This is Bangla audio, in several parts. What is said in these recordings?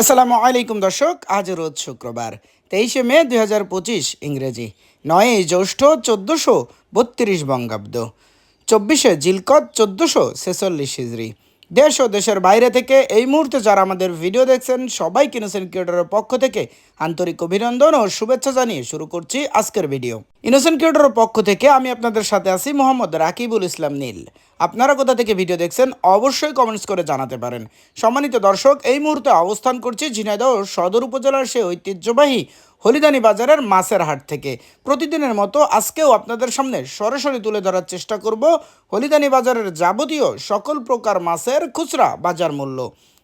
আসসালামু আলাইকুম দর্শক, আজ রোজ শুক্রবার, তেইশে মে দুই হাজার পঁচিশ, ইংরেজি। নয় জ্যৈষ্ঠ চোদ্দোশো বত্রিশ বঙ্গাব্দ। চব্বিশে জিলকত চোদ্দোশো ছেচল্লিশ হিজড়ি দেশ ও দেশের বাইরে থেকে এই মুহূর্তে যারা আমাদের ভিডিও দেখছেন সবাই ইনোসেন্ট ক্রিয়েটরের পক্ষ থেকে আন্তরিক অভিনন্দন ও শুভেচ্ছা জানিয়ে শুরু করছি আজকের ভিডিও। ইনোসেন্ট ক্রিয়েটরের পক্ষ থেকে আমি আপনাদের সাথে আছি মোহাম্মদ রাকিবুল ইসলাম নীল। আপনারা কোথা থেকে ভিডিও দেখছেন, অবশ্যই কমেন্টস করে জানাতে পারেন। সম্মানিত দর্শক, এই মুহূর্তে অবস্থান করছি ঝিনাইদহ সদর উপজেলার সেই ঐতিহ্যবাহী হলিদানি বাজারের মাছের হাট থেকে। প্রতিদিনের মতো আজকেও আপনাদের সামনে সরাসরি তুলে ধরার চেষ্টা করব হলিদানি বাজারের যাবতীয় সকল প্রকার মাছের খুচরা বাজার মূল্য।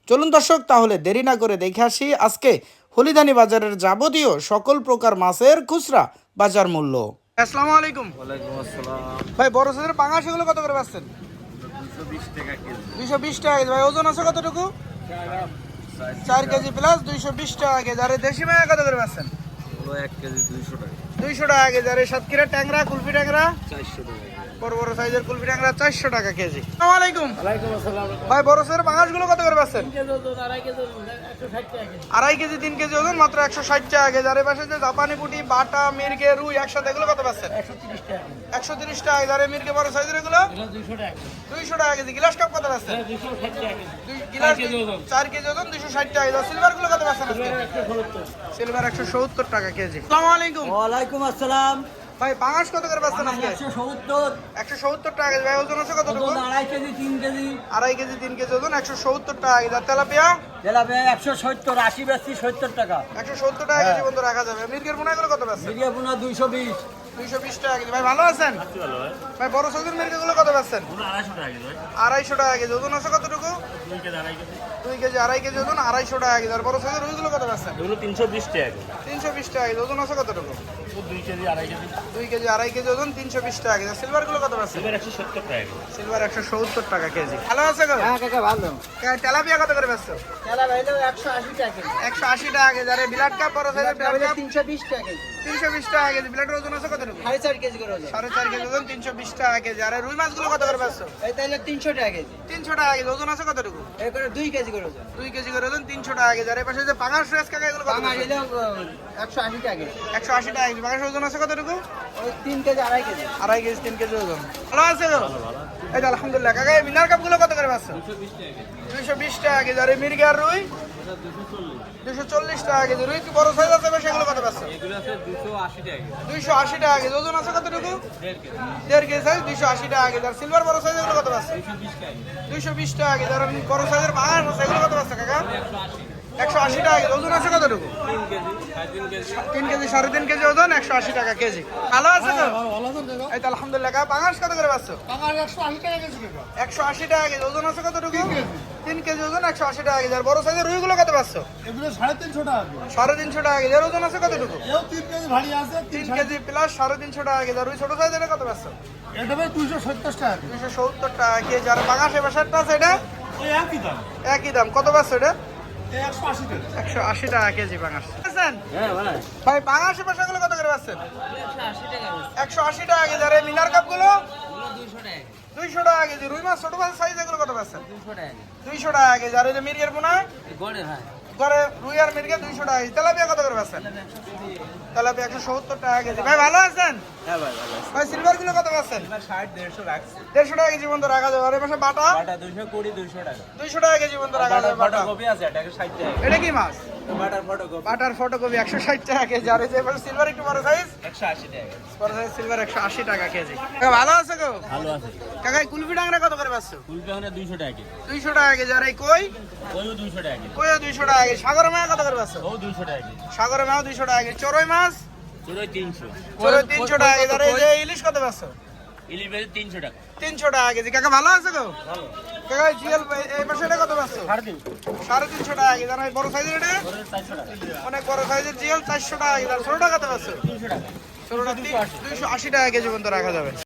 চলুন দর্শক তাহলে দেরি না করে দেখে আসি আজকে হলিদানি বাজারের যাবতীয় সকল প্রকার মাছের খুচরা বাজার মূল্য। আসসালামু আলাইকুম। ওয়ালাইকুম আসসালাম। ভাই বড় সাইজের পাঙাশ এগুলো কত করে পাচ্ছেন দুইশো বিশ টাকা কেজি। ভাই ওজন আছে কতটুকু? চার কেজি প্লাস দুইশো বিশ টাকা কেজি। আর দেশি মায়া কত করে পাচ্ছেন এক কেজি দুইশো টাকা। দুইশো টাকা কেজি। আর এই সাতক্ষীরা ট্যাংরা কুলফি ট্যাংরা? চারশো টাকা বড় বড় সাইজের কুলফি ট্যাংরা চারশো টাকা কেজি আসসালামু আলাইকুম ভাই বড় সাইজের পাঙাশ কত করে পাচ্ছেন আড়াই কেজি তিন কেজি ওজন মাত্র একশো ষাট টাকা কেজি আর পাশে যে জাপানি পুটি বাটা মির্গে রুই একসাথে এগুলো কত পাচ্ছেন একশো তিরিশ টাকা আর মির্গে বড় সাইজের এগুলো দুইশো টাকা কেজি গ্লাস কাপ কত পাচ্ছেন গিলাস চার কেজি ওজন দুইশো ষাট টাকা কেজি সিলভারগুলো কত পাচ্ছেন সিলভার একশো সত্তর টাকা কেজি আসসালামু ওয়ালাইকুম আসসালাম ভাই পাঙাশ কত করে পাচ্ছেন আজকে? একশো সত্তর। একশো সত্তর টাকা কেজি। ভাই ওজন আছে কত ওজন আড়াই কেজি তিন কেজি। আড়াই কেজি তিন কেজি ওজন একশো সত্তর টাকা কেজি। আর তেলাপিয়া? তেলাপিয়া একশো সত্তর আশি বেশি সত্তর টাকা। একশো সত্তর টাকা কেজি বন্ধু রাখা যাবে। মির্গের পোনা এগুলো কত পাচ্ছেন মিডিয়া পোনা দুইশো বিশ। দুইশো বিশ টাকা কেজি ভাই ভালো আছেন ভাই বড় সাইজের মির্গে কত পাচ্ছেন আড়াইশো টাকা কেজি ওজন আছে কতটুকু দুই কেজি আড়াই কেজি ওজন আড়াইশো টাকা কেজি আর বড় সাইজের রুইগুলো কত পাচ্ছেন তিনশো বিশ টাকা তিনশো বিশ টাকা কেজি ওজন আছে কতটুকু দুই কেজি আড়াই কেজি দুই কেজি আড়াই কেজি ওজন তিনশো বিশ টাকা কেজি সিলভার কত পাচ্ছেন একশো সত্তর টাকা সিলভার একশো সত্তর টাকা কেজি ভালো আছে হ্যাঁ কাকা ভালো তেলাপিয়া কত করে পাচ্ছ একশো আশি টাকা একশো আশি টাকা কেজি আর বিলাট কাপ বড় সাইজের তিনশো বিশ টাকা তিনশো বিশ টাকা কেজি বিলাটের ওজন আছে সাড়ে চার কেজি করে সাড়ে চার কেজি ওজন তিনশো বিশ টাকা কেজি। আর রুই মাছগুলো কত করে পাচ্ছ? এই তাহলে তিনশো টাকা কেজি। তিনশো টাকা কেজি ওজন আছে কতটুকু? দুই কেজি করে ওজন। দুই কেজি করে ওজন তিনশো টাকা কেজি। আর এই পাশে যে পাঙাশ ফ্রেশ কাকা এগুলো একশো আশি টাকা কেজি। একশো আশি টাকা কেজি। পাঙাশ ওজন আছে কতটুকু? ওই তিন কেজি আড়াই কেজি। আড়াই কেজি তিন কেজি ওজন। ভালো আছে তো এই তো আলহামদুলিল্লাহ। কাকা এই মিনার কাপগুলো কত করে পাচ্ছ? দুইশো বিশ টাকা কেজি। আর এই মির্গি আর রুই? দুশো চল্লিশ টাকা কেজি। রুই কি বড় সাইজ আছে এগুলো কত পাচ্ছ? দুইশো আশি টাকা কেজি। ওজন আছে কতটুকু? দেড় কেজি। সাইজ দুইশো আশি টাকা কেজি। আর সিলভার বড় সাইজ এগুলো কত পাচ্ছ? দুইশো বিশ টাকা কেজি। আর বড় সাইজের পাঙাশ আছে এগুলো কত পাচ্ছ কাকা? একশো আশি টাকা ওজন আছে কতটুকু? তিন কেজি সাড়ে তিন কেজি ওজন একশো আশি টাকা কেজি। ভালো আছে তো? এই তো আলহামদুলিল্লাহ। পাঙাশ কত করে পাচ্ছ? একশো আশি টাকা কেজি ওজন আছে কতটুকু? তিন কেজি। ওজন একশো আশি টাকা কেজি। আর বড় সাইজের রুইগুলো কত পাচ্ছ? সাড়ে তিনশো টাকা। সাড়ে তিনশো টাকা কেজি। আর ওজন আছে কতটুকু? তিন কেজি প্লাস সাড়ে তিনশো টাকা কেজি। আর ওই ছোট সাইজের কত পাচ্ছ? এটা ভাই দুইশো সত্তর টাকা। দুশো সত্তর টাকা কেজি। আর বাগাসে বাসারটা আছে এটা? একই দাম। একই দাম। কত পাচ্ছ এটা? একশো আশি টাকা কেজি বাঙাশ পাচ্ছেন? হ্যাঁ ভাই। ভাই বাঙাশি বাসাগুলো কত করে পাচ্ছেন? একশো আশি টাকা কেজি। আর এই মিনার কাপগুলো? দুইশো টাকা কেজি। রুই মাছ ছোট মাছ সাইজ এগুলো কত পাচ্ছেন? দুইশো টাকা কেজি। আর এই যে মিরিয়ার পোনা? ঘরে রুই আর মির্গে দুইশো টাকা কেজি। তেলাপিয়া কত করে পাচ্ছেন তেলাপিয়া একশো সত্তর টাকা কেজি। ভাই ভালো আছেন? হ্যাঁ ভাই সিলভারগুলো কত পাচ্ছেন দেড়শো টাকা কেজি রাখা যাবে। আর পাশে বাটা? দুইশো কুড়ি দুইশো টাকা। দুইশো টাকা কেজি রাখা যাবে বাটা। ফটোকপি আছে এটা কি মাছ? Butter photocopy. বাটার ফটোকপি একশো ষাট টাকা কেজি। আর এই যে সিলভার একটু বড় সাইজ একশো আশি টাকা বড় সাইজ সিলভার একশো আশি টাকা কেজি। ভালো আছে গো? ভালো আছে। কাকা কুলফি ডাংরা কত করে পাচ্ছ ওখানে দুইশো টাকা কেজি। দুইশো টাকা কেজি। আর এই কই? ওইও দুইশো টাকা কেজি। কইও দুইশো টাকা কেজি সাগর মায়া কত করে দুইশো টাকা কেজি। সাগরে মাও দুইশো টাকা কেজি। চড়ই মাছ? চুড়োই তিনশো। চড়ই তিনশো টাকা কেজি। আর এই যে ইলিশ কত পাচ্ছ ইলিশ তিনশো টাকা। তিনশো টাকা কেজি। কাকা ভালো আছে গো? কাকা এই জিএল এই পাশে এটা কত পাচ্ছ সাড়ে তিনশো। সাড়ে তিনশো টাকা কেজি। আর বড় সাইজের এটা? অনেক বড় সাইজের জিএল চারশো টাকা কেজি। আর ছোটটা কত পাচ্ছ তিনশো টাকা। ছোটটা দুইশো আশি টাকা কেজি পর্যন্ত রাখা যাবে।